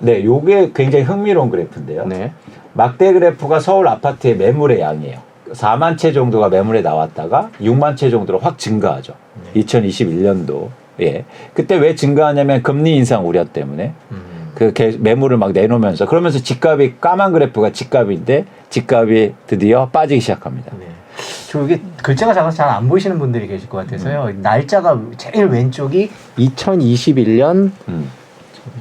네, 요게 굉장히 흥미로운 그래프인데요. 네. 막대 그래프가 서울 아파트의 매물의 양이에요. 4만 채 정도가 매물에 나왔다가 6만 채 정도로 확 증가하죠. 2021년도. 예. 그때 왜 증가하냐면 금리 인상 우려 때문에 음. 그 개- 매물을 막 내놓으면서 그러면서 집값이 까만 그래프가 집값인데 집값이 드디어 빠지기 시작합니다. 네. 저 이게 글자가 작아서 잘 안 보이시는 분들이 계실 것 같아서요. 음. 날짜가 제일 왼쪽이 2021년 음.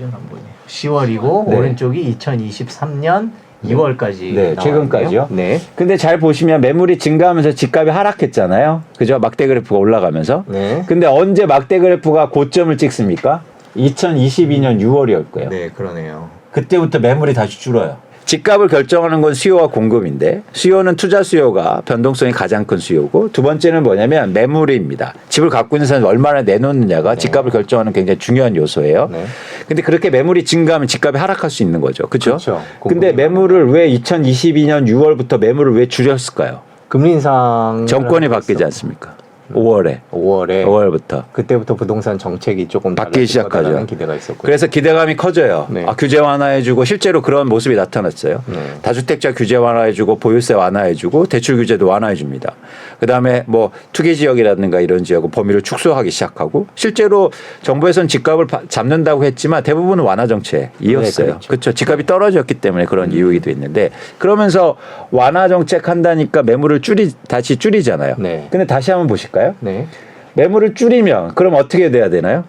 안 보이네요. 10월이고 네. 오른쪽이 2023년 2월까지 네, 최근까지요. 네. 근데 잘 보시면 매물이 증가하면서 집값이 하락했잖아요. 그죠? 막대 그래프가 올라가면서. 네. 근데 언제 막대 그래프가 고점을 찍습니까? 2022년 6월이었 거예요. 네, 그러네요. 그때부터 매물이 다시 줄어요. 집값을 결정하는 건 수요와 공급인데 수요는 투자 수요가 변동성이 가장 큰 수요고 두 번째는 뭐냐면 매물입니다. 집을 갖고 있는 사람이 얼마나 내놓느냐가 집값을 결정하는 굉장히 중요한 요소예요. 네. 근데 그렇게 매물이 증가하면 집값이 하락할 수 있는 거죠. 그렇죠? 그렇죠. 근데 매물을 왜 2022년 6월부터 매물을 왜 줄였을까요? 금리 인상 정권이 바뀌지 않습니까? 5월에 5월에 5월부터 그때부터 부동산 정책이 조금 바뀌기 시작하죠. 기대가 있었고요. 그래서 기대감이 커져요. 네. 아, 규제 완화해주고 실제로 그런 모습이 나타났어요. 네. 다주택자 규제 완화해주고 보유세 완화해주고 대출 규제도 완화해줍니다. 그다음에 뭐 투기 지역이라든가 이런 지역은 범위를 축소하기 시작하고 실제로 정부에서는 집값을 바- 잡는다고 했지만 대부분은 완화 정책이었어요. 네, 그렇죠. 그렇죠. 집값이 떨어졌기 때문에 그런 이유이기도 있는데 그러면서 완화 정책 한다니까 매물을 줄이 다시 줄이잖아요. 네. 근데 다시 한번 보실까요? 네. 매물을 줄이면 그럼 어떻게 돼야 되나요?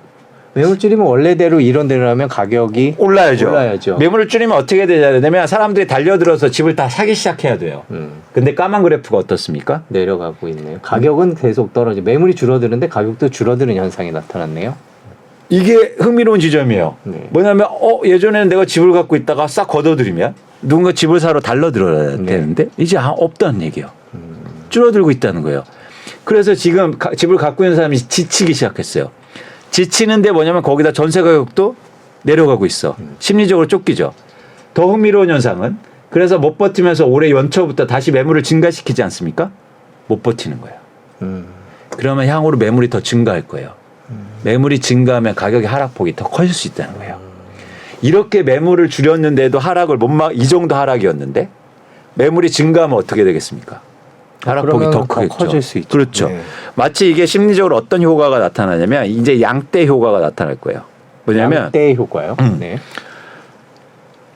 매물 줄이면 원래대로 이론대로라면 가격이 올라야죠. 올라야죠. 매물을 줄이면 어떻게 되냐면 사람들이 달려들어서 집을 다 사기 시작해야 돼요. 음, 근데 까만 그래프가 어떻습니까? 내려가고 있네요. 가격은 계속 떨어지. 매물이 줄어드는데 가격도 줄어드는 현상이 나타났네요. 이게 흥미로운 지점이에요. 네. 뭐냐면 어 예전에는 내가 집을 갖고 있다가 싹 걷어들이면 누군가 집을 사러 달려들어야 네. 되는데 이제 아, 없다는 얘기예요. 음, 줄어들고 있다는 거예요. 그래서 지금 가- 집을 갖고 있는 사람이 지치기 시작했어요. 지치는데 뭐냐면 거기다 전세 가격도 내려가고 있어. 심리적으로 쫓기죠. 더 흥미로운 현상은 그래서 못 버티면서 올해 연초부터 다시 매물을 증가시키지 않습니까? 못 버티는 거예요. 음, 그러면 향후로 매물이 더 증가할 거예요. 매물이 증가하면 가격의 하락폭이 더 커질 수 있다는 거예요. 이렇게 매물을 줄였는데도 하락을 못 막 이 정도 하락이었는데 매물이 증가하면 어떻게 되겠습니까? 하락폭이 그러면 더더 크겠죠. 커질 수 있죠. 그렇죠. 네. 마치 이게 심리적으로 어떤 효과가 나타나냐면 이제 양대 효과가 나타날 거예요. 뭐냐면 때 효과요. 음. 네.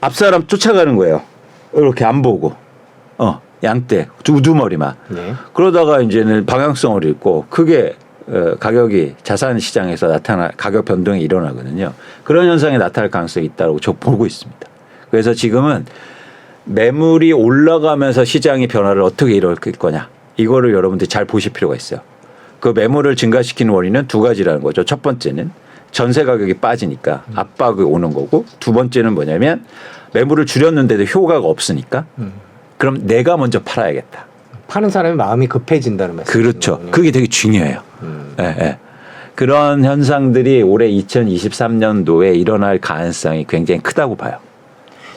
앞 사람 쫓아가는 거예요. 이렇게 안 보고 어 양대 우두머리만 네. 그러다가 이제는 방향성을 잃고 크게 어, 가격이 자산 시장에서 나타나 가격 변동이 일어나거든요. 그런 현상이 나타날 가능성이 있다고 저 보고 있습니다. 그래서 지금은 매물이 올라가면서 시장의 변화를 어떻게 일으킬 거냐 이거를 여러분들이 잘 보실 필요가 있어요. 그 매물을 증가시키는 원인은 두 가지라는 거죠. 첫 번째는 전세 가격이 빠지니까 압박이 오는 거고 두 번째는 뭐냐면 매물을 줄였는데도 효과가 없으니까 음. 그럼 내가 먼저 팔아야겠다. 파는 사람이 마음이 급해진다는 말씀. 그렇죠. 그게 되게 중요해요. 음. 예, 예. 그런 현상들이 올해 2023년도에 일어날 가능성이 굉장히 크다고 봐요.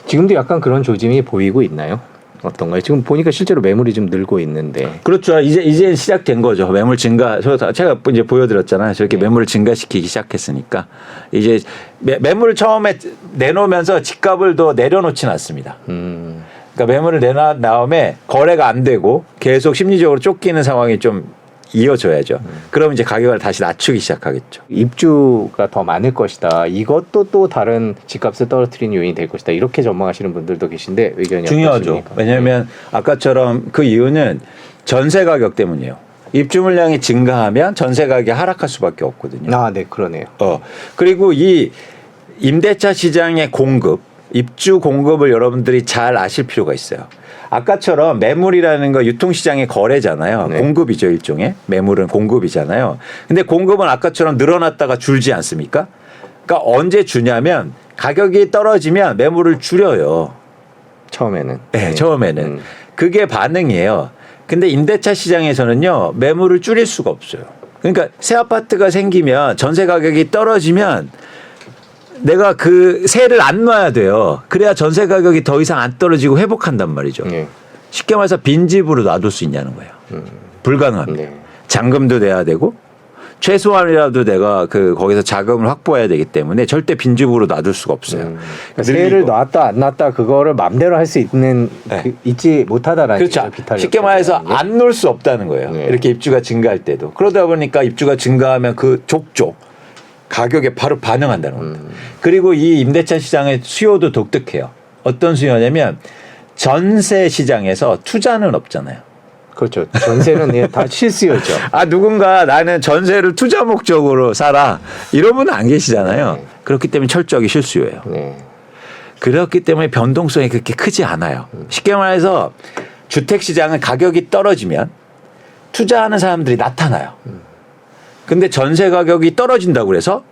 지금도 약간 그런 조짐이 보이고 있나요? 어떤가요? 지금 보니까 실제로 매물이 좀 늘고 있는데. 그렇죠. 이제 이제 시작된 거죠. 매물 증가. 저 제가 이제 보여드렸잖아요. 저렇게 매물을 증가시키기 시작했으니까 이제 매, 매물을 처음에 내놓으면서 집값을 더 내려놓지는 않습니다. 음. 그러니까 매물을 내놓은 다음에 거래가 안 되고 계속 심리적으로 쫓기는 상황이 좀 이어져야죠. 그럼 이제 가격을 다시 낮추기 시작하겠죠. 입주가 더 많을 것이다. 이것도 또 다른 집값을 떨어뜨리는 요인이 될 것이다. 이렇게 전망하시는 분들도 계신데 의견이 중요하죠. 어떠십니까? 왜냐하면 아까처럼 그 이유는 전세 가격 때문이에요. 입주 물량이 증가하면 전세 가격이 하락할 수밖에 없거든요. 아, 네, 그러네요. 어 그리고 이 임대차 시장의 공급, 입주 공급을 여러분들이 잘 아실 필요가 있어요. 아까처럼 매물이라는 거 유통시장의 거래잖아요. 네. 공급이죠 일종의 매물은 공급이잖아요. 근데 공급은 아까처럼 늘어났다가 줄지 않습니까? 그러니까 언제 주냐면 가격이 떨어지면 매물을 줄여요. 처음에는. 네, 처음에는 음. 그게 반응이에요. 근데 임대차 시장에서는요 매물을 줄일 수가 없어요. 그러니까 새 아파트가 생기면 전세 가격이 떨어지면 내가 그 세를 안 놔야 돼요. 그래야 전세 가격이 더 이상 안 떨어지고 회복한단 말이죠. 네. 쉽게 말해서 빈집으로 놔둘 수 있냐는 거예요. 음. 불가능합니다. 네. 잔금도 내야 되고 최소한이라도 내가 그 거기서 자금을 확보해야 되기 때문에 절대 빈집으로 놔둘 수가 없어요. 음. 그러니까 세를 놨다 안 놨다 그거를 맘대로 할 수 있는 네. 그, 있지 못하다라는 그렇죠. 쉽게 말해서 안 놓을 수 없다는 거예요. 네. 이렇게 입주가 증가할 때도. 그러다 보니까 입주가 증가하면 그 족족 가격에 바로 반응한다는 겁니다. 음. 그리고 이 임대차 시장의 수요도 독특해요. 어떤 수요냐면 전세 시장에서 투자는 없잖아요. 그렇죠. 전세는 예, 다 실수요죠. 아 누군가 나는 전세를 투자 목적으로 살아 이런 분은 안 계시잖아요. 네. 그렇기 때문에 철저하게 실수예요. 네. 그렇기 때문에 변동성이 그렇게 크지 않아요. 쉽게 말해서 주택 시장은 가격이 떨어지면 투자하는 사람들이 나타나요. 근데 전세 가격이 떨어진다고 그래서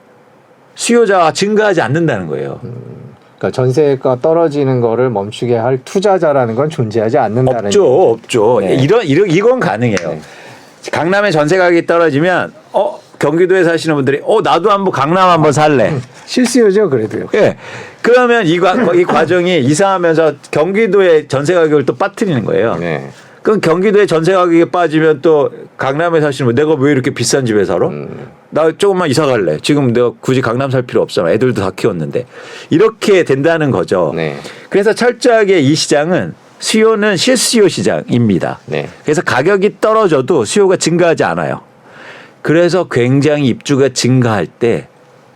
수요자가 증가하지 않는다는 거예요. 그러니까 전세가 떨어지는 거를 멈추게 할 투자자라는 건 존재하지 않는다는 없죠, 없죠. 네. 이런 이런 이건 가능해요. 네. 강남의 전세 가격이 떨어지면 어 경기도에 사시는 분들이 어 나도 한번 강남 한번 살래. 실수요죠, 그래도요. 예. 그러면 이, 과, 이 과정이 이상하면서 경기도의 전세 가격을 또 빠뜨리는 거예요. 네. 그럼 경기도의 전세 가격이 빠지면 또 강남에 사시는 분 내가 왜 이렇게 비싼 집에 살아? 음. 나 조금만 이사 갈래. 지금 내가 굳이 강남 살 필요 없잖아. 애들도 다 키웠는데. 이렇게 된다는 거죠. 네. 그래서 철저하게 이 시장은 수요는 실수요 시장입니다. 네. 그래서 가격이 떨어져도 수요가 증가하지 않아요. 그래서 굉장히 입주가 증가할 때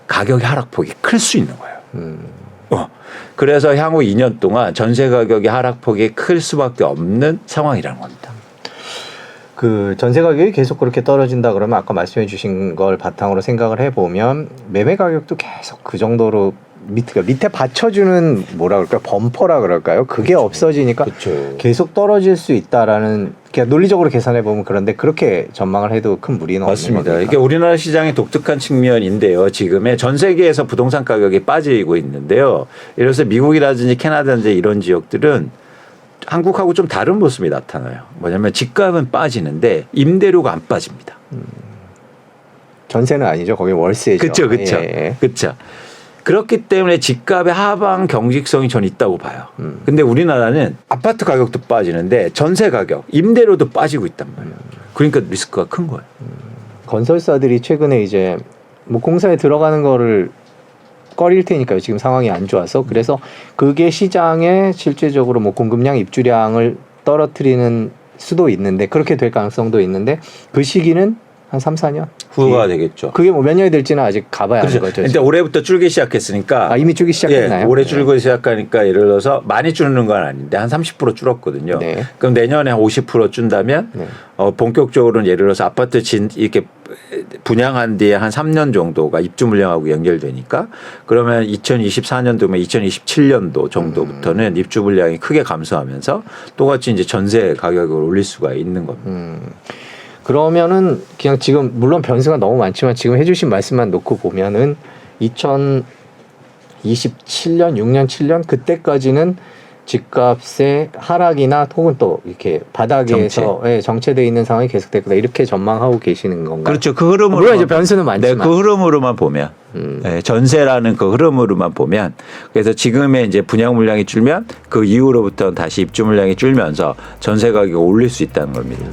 가격의 하락폭이 클 수 있는 거예요. 음. 어. 그래서 향후 2년 동안 전세 가격의 하락폭이 클 수밖에 없는 상황이라는 겁니다. 그 전세 가격이 계속 그렇게 떨어진다 그러면 아까 말씀해 주신 걸 바탕으로 생각을 해 보면 매매 가격도 계속 그 정도로 밑에 그러니까 밑에 받쳐주는 뭐라 그럴까요 범퍼라 그럴까요 그게 없어지니까 그렇죠. 계속 떨어질 수 있다라는 논리적으로 계산해 보면 그런데 그렇게 전망을 해도 큰 무리는 맞습니다. 없는 이게? 우리나라 시장의 독특한 측면인데요. 지금의 전 세계에서 부동산 가격이 빠지고 있는데요. 예를 들어서 미국이라든지 캐나다든지 이런 지역들은 한국하고 좀 다른 모습이 나타나요. 뭐냐면 집값은 빠지는데 임대료가 안 빠집니다. 전세는 아니죠 거기 월세죠. 그렇죠, 그렇죠, 예. 그렇죠. 그렇기 때문에 집값의 하방 경직성이 전 있다고 봐요. 음. 근데 우리나라는 아파트 가격도 빠지는데 전세 가격, 임대료도 빠지고 있단 말이에요. 그러니까 리스크가 큰 거예요. 건설사들이 최근에 이제 뭐 공사에 들어가는 거를 꺼릴 테니까요. 지금 상황이 안 좋아서 그래서 그게 시장에 실제적으로 뭐 공급량 입주량을 떨어뜨리는 수도 있는데 그렇게 될 가능성도 있는데 그 시기는 한 3, 4년 후가 예. 되겠죠. 그게 뭐 몇 년이 될지는 아직 가봐야 하는 그렇죠. 거죠. 근데 올해부터 줄기 시작했으니까 아 이미 줄기 시작했나요? 예, 올해 네. 줄기 시작하니까 예를 들어서 많이 줄는 건 아닌데 한 30% 줄었거든요. 네. 그럼 내년에 한 50% 준다면 네. 어, 본격적으로는 예를 들어서 아파트 진 이렇게 분양한 뒤에 한 3년 정도가 입주 물량하고 연결되니까 그러면 2024년도면 2027년도 정도부터는 입주 물량이 크게 감소하면서 똑같이 이제 전세 가격을 올릴 수가 있는 겁니다. 음. 그러면은 그냥 지금 물론 변수가 너무 많지만 지금 해주신 말씀만 놓고 보면은 2027년, 6년, 7년 그때까지는 집값의 하락이나 혹은 또 이렇게 바닥에서 예, 정체돼 있는 상황이 계속될 거다 이렇게 전망하고 계시는 건가요? 그렇죠. 그 흐름으로 물론 이제 변수는 많지만 네, 그 흐름으로만 보면 음. 네, 전세라는 그 흐름으로만 보면 그래서 지금의 이제 분양 물량이 줄면 그 이후로부터 다시 입주 물량이 줄면서 전세 가격을 올릴 수 있다는 겁니다.